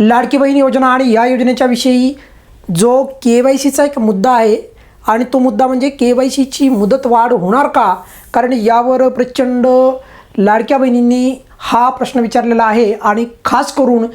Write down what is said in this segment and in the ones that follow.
लाडकी बहीण योजना आणि या योजनेच्या विषयी जो के वाय सीचा एक मुद्दा आहे आणि तो मुद्दा म्हणजे के वाय सीची मुदत वाढ होणार का? कारण यावर प्रचंड लाडक्या बहिणींनी हा प्रश्न विचारलेला आहे आणि खास करून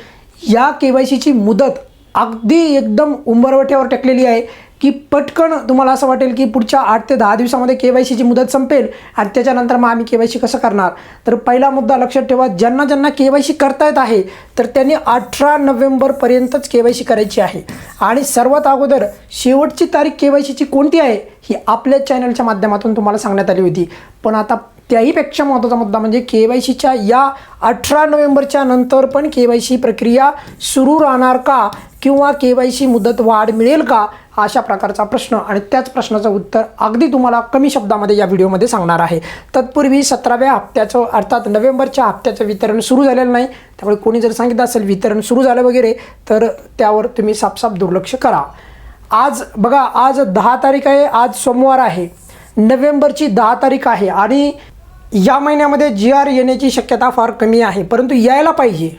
या के वाय सीची मुदत अगदी एकदम उंबरवट्यावर टेकलेली आहे. की पटकन तुम्हाला असं वाटेल की पुढच्या आठ ते दहा दिवसामध्ये के वाय सीची मुदत संपेल आणि त्याच्यानंतर मग आम्ही के वाय सी कसं करणार? तर पहिला मुद्दा लक्षात ठेवा ज्यांना ज्यांना के वाय सी करता येत आहे तर त्यांनी अठरा नोव्हेंबरपर्यंतच के वाय सी करायची आहे. आणि सर्वात अगोदर शेवटची तारीख के वाय सीची कोणती आहे ही आपल्या चॅनलच्या माध्यमातून तुम्हाला सांगण्यात आली होती. पण आता त्याहीपेक्षा महत्त्वाचा मुद्दा म्हणजे के वाय सीच्या या अठरा नोव्हेंबरच्या नंतर पण के वाय सी प्रक्रिया सुरू राहणार का? किंवा के वाय सी मुदत वाढ मिळेल का? अशा प्रकारचा प्रश्न. आणि त्याच प्रश्नाचं उत्तर अगदी तुम्हाला कमी शब्दामध्ये या व्हिडिओमध्ये सांगणार आहे. तत्पूर्वी सतराव्या हप्त्याचं अर्थात नोव्हेंबरच्या हप्त्याचं वितरण सुरू झालेलं नाही. त्यामुळे कोणी जर सांगितलं असेल वितरण सुरू झालं वगैरे तर त्यावर तुम्ही साफसाफ दुर्लक्ष करा. आज बघा आज दहा तारीख आहे आज सोमवार आहे. नोव्हेंबरची दहा तारीख आहे. आणि या महिन्यामध्ये जी आर येण्याची शक्यता फार कमी आहे परंतु यायला पाहिजे.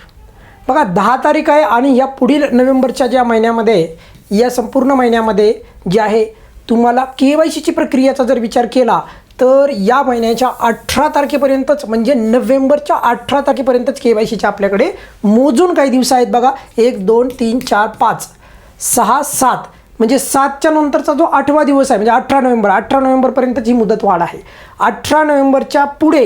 बघा दहा तारीख आहे आणि या पुढील नोव्हेंबरच्या ज्या महिन्यामध्ये या संपूर्ण महिन्यामध्ये जे आहे तुम्हाला के वाय सीची प्रक्रियेचा जर विचार केला तर या महिन्याच्या अठरा तारखेपर्यंतच म्हणजे नोव्हेंबरच्या अठरा तारखेपर्यंतच के वाय सीच्या आपल्याकडे मोजून काही दिवस आहेत बघा. एक दोन तीन चार पाच सहा सात म्हणजे सातच्या नंतरचा जो आठवा दिवस आहे म्हणजे अठरा नोव्हेंबर अठरा नोव्हेंबरपर्यंतची मुदत वाढ आहे. अठरा नोव्हेंबरच्या पुढे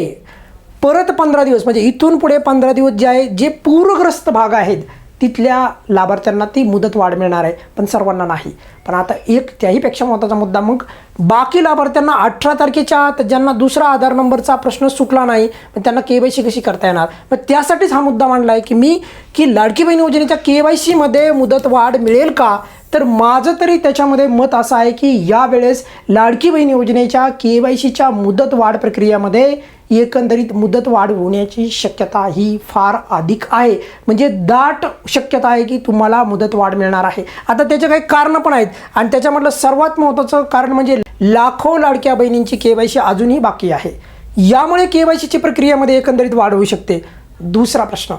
परत पंधरा दिवस म्हणजे इथून पुढे पंधरा दिवस जे आहे जे पूरग्रस्त भाग आहेत तिथल्या लाभार्थ्यांना ती मुदत वाढ मिळणार आहे पण सर्वांना नाही. पण आता एक त्याहीपेक्षा महत्त्वाचा मुद्दा मग बाकी लाभार्थ्यांना अठरा तारखेच्या आत ज्यांना दुसरा आधार नंबरचा प्रश्न सुटला नाही मग त्यांना के वाय सी कशी करता येणार? मग त्यासाठीच हा मुद्दा मांडला आहे की मी की लाडकी बहीण योजनेच्या के वाय सीमध्ये मुदत वाढ मिळेल का? तर माझं तरी त्याच्यामध्ये मत असं आहे की यावेळेस लाडकी बहीण योजनेच्या के वाय सीच्या मुदत वाढ प्रक्रियामध्ये एकंदरीत मुदत वाढ होण्याची शक्यता ही फार अधिक आहे. म्हणजे दाट शक्यता आहे की तुम्हाला मुदत वाढ मिळणार आहे. आता त्याचे काही कारणं पण आहेत आणि त्याच्यामधलं सर्वात महत्त्वाचं कारण म्हणजे लाखो लाडक्या बहिणींची के वाय सी अजूनही बाकी आहे. यामुळे के वाय सीची प्रक्रियेमध्ये एकंदरीत वाढ होऊ शकते. दुसरा प्रश्न.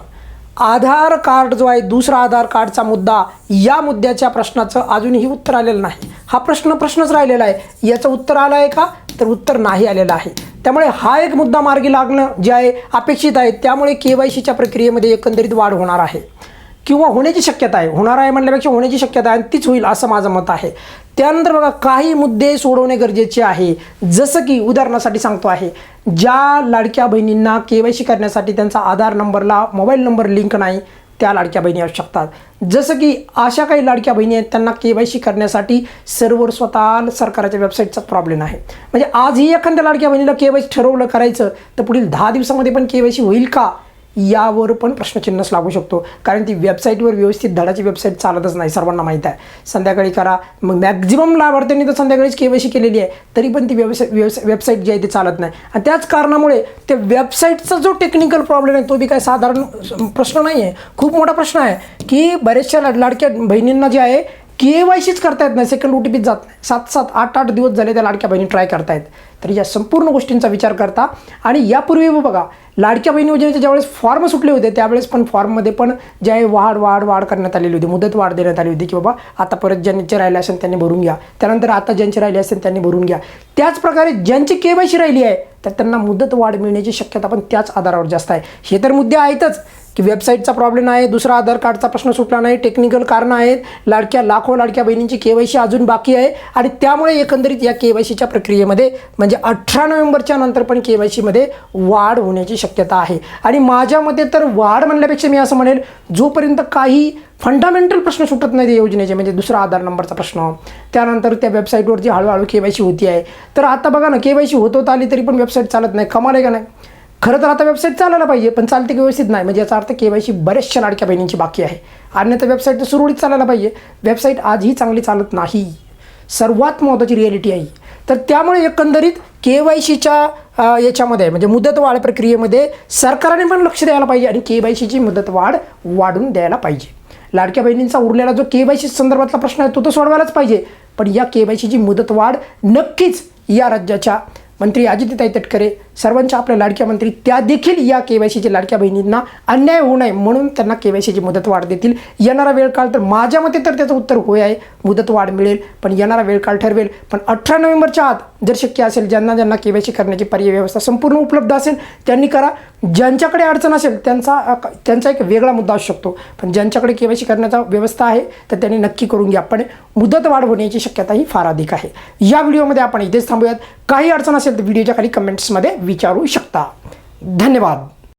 आधार कार्ड जो आहे दुसरा आधार कार्डचा मुद्दा या मुद्द्याच्या प्रश्नाचं अजूनही उत्तर आलेलं नाही. हा प्रश्न प्रश्नच राहिलेला आहे. याचं उत्तर आलं आहे का? तर उत्तर नाही आलेलं आहे. त्यामुळे हा एक मुद्दा मार्गी लागणं जे आहे अपेक्षित आहे. त्यामुळे के वाय सीच्या प्रक्रियेमध्ये एकंदरीत वाढ होणार आहे. किंवा होण्याची शक्यता आहे होणार आहे म्हणल्यापेक्षा होण्याची शक्यता आहे आणि तीच होईल असं माझं मत आहे. त्यानंतर बघा काही मुद्दे सोडवणे गरजेचे आहे. जसं की उदाहरणासाठी सांगतो आहे ज्या लाडक्या बहिणींना के वाय सी करण्यासाठी त्यांचा आधार नंबरला मोबाईल नंबर लिंक नाही त्या लाडक्या बहिणी असू शकतात. जसं की अशा काही लाडक्या बहिणी आहेत त्यांना के वाय सी करण्यासाठी सर्व्हर स्वतः सरकारच्या वेबसाईटचाच प्रॉब्लेम आहे. म्हणजे आजही एखाद्या लाडक्या बहिणीला के वाय सी ठरवलं करायचं तर पुढील दहा दिवसामध्ये पण के वाय सी होईल का? यावर पण प्रश्नचिन्हच लागू शकतो. कारण ती वेबसाईटवर व्यवस्थित धडाची वेबसाईट चालतच नाही सर्वांना माहीत आहे. संध्याकाळी करा. मग मॅक्झिमम लाभार्थ्यांनी तर संध्याकाळीच के वाय सी केलेली आहे. तरी पण ती व्यवसाय व्यवसाय वेबसाईट जी आहे ती चालत नाही. आणि त्याच कारणामुळे त्या वेबसाईटचा जो टेक्निकल प्रॉब्लेम आहे तो बी काय साधारण प्रश्न नाही आहे खूप मोठा प्रश्न आहे की बऱ्याचशा लाडक्या बहिणींना जे आहे के वाय सीच करता येत नाही सेकंड ओ टी पीच जात नाही. सात सात आठ आठ दिवस झाले त्या लाडक्या बहिणी ट्राय करतायत. तर या संपूर्ण गोष्टींचा विचार करता. आणि यापूर्वी बघा लाडक्या बहिणी योजनेचे ज्यावेळेस फॉर्म सुटले होते त्यावेळेस पण फॉर्ममध्ये पण जे आहे वाढ वाढ वाढ करण्यात आलेली होती मुदत वाढ देण्यात आली होती की बाबा आता परत ज्यांचे राहिले असेल त्यांनी भरून घ्या. त्यानंतर आता ज्यांचे राहिले असेल त्यांनी भरून घ्या. त्याचप्रकारे ज्यांची के वाय सी राहिली आहे तर त्यांना मुदत वाढ मिळण्याची शक्यता पण त्याच आधारावर जास्त आहे. हे तर मुद्दे आहेतच. की वेबसाईटचा प्रॉब्लेम आहे दुसरा आधार कार्डचा प्रश्न सुटला नाही टेक्निकल कारणं आहेत लाडक्या लाखो लाडक्या बहिणींची के वाय सी अजून बाकी आहे आणि त्यामुळे एकंदरीत या के वाय सीच्या प्रक्रियेमध्ये म्हणजे अठरा नोव्हेंबरच्या नंतर पण के वाय सीमध्ये वाढ होण्याची शक्यता आहे. आणि माझ्या मते तर वाढ म्हणण्यापेक्षा मी असं म्हणेल जोपर्यंत काही फंडामेंटल प्रश्न सुटत नाही योजनेचे म्हणजे दुसरा आधार नंबरचा प्रश्न त्यानंतर त्या वेबसाईटवरती हळूहळू के वाय सी होती आहे. तर आता बघा ना के वाय सी होत होत आली तरी पण वेबसाईट चालत नाही कमाल आहे का नाही? खरं तर आता वेबसाईट चालायला पाहिजे पण चालते की व्यवस्थित नाही. म्हणजे याचा अर्थ के वाय सी बऱ्याचशा लाडक्या बहिणींची बाकी आहे. अन्यथा वेबसाईट तर सुरळीत चालायला पाहिजे. वेबसाईट आजही चांगली चालत नाही. सर्वात महत्त्वाची रिॲलिटी आहे तर त्यामुळे एकंदरीत के वाय सीच्या याच्यामध्ये म्हणजे मुदतवाढ प्रक्रियेमध्ये सरकारने पण लक्ष द्यायला पाहिजे आणि के वाय सीची मुदतवाढ वाढून द्यायला पाहिजे. लाडक्या बहिणींचा उरलेला जो के वाय सी संदर्भातला प्रश्न आहे तो तर सोडवायलाच पाहिजे. पण या के वाय सीची मुदतवाढ नक्कीच या राज्याच्या मंत्री अजितताई तटकरे सर्वांच्या आपल्या लाडक्या मंत्री त्या देखील या के वाय सीच्या लाडक्या बहिणींना अन्याय होऊ नये म्हणून त्यांना के वाय सीची मुदतवाढ देतील. येणारा वेळ काळ तर माझ्या मते तर त्याचं उत्तर होय आहे. मुदतवाढ मिळेल पण येणारा वेळ काळ ठरवेल. पण अठरा नोव्हेंबरच्या आत जर शक्य असेल ज्यांना ज्यांना के वाय सी करण्याची पर्याय व्यवस्था संपूर्ण उपलब्ध असेल त्यांनी करा. ज्यांच्याकडे अडचण असेल त्यांचा त्यांचा एक वेगळा मुद्दा असू शकतो. पण ज्यांच्याकडे के वाय सी करण्याचा व्यवस्था आहे तर त्यांनी नक्की करून घ्या. पण मुदतवाढ होण्याची शक्यता ही फार अधिक आहे. या व्हिडिओमध्ये आपण इथेच थांबूयात. काही अडचण असेल तर व्हिडिओच्या खाली कमेंट्समध्ये विचारू शकता. धन्यवाद.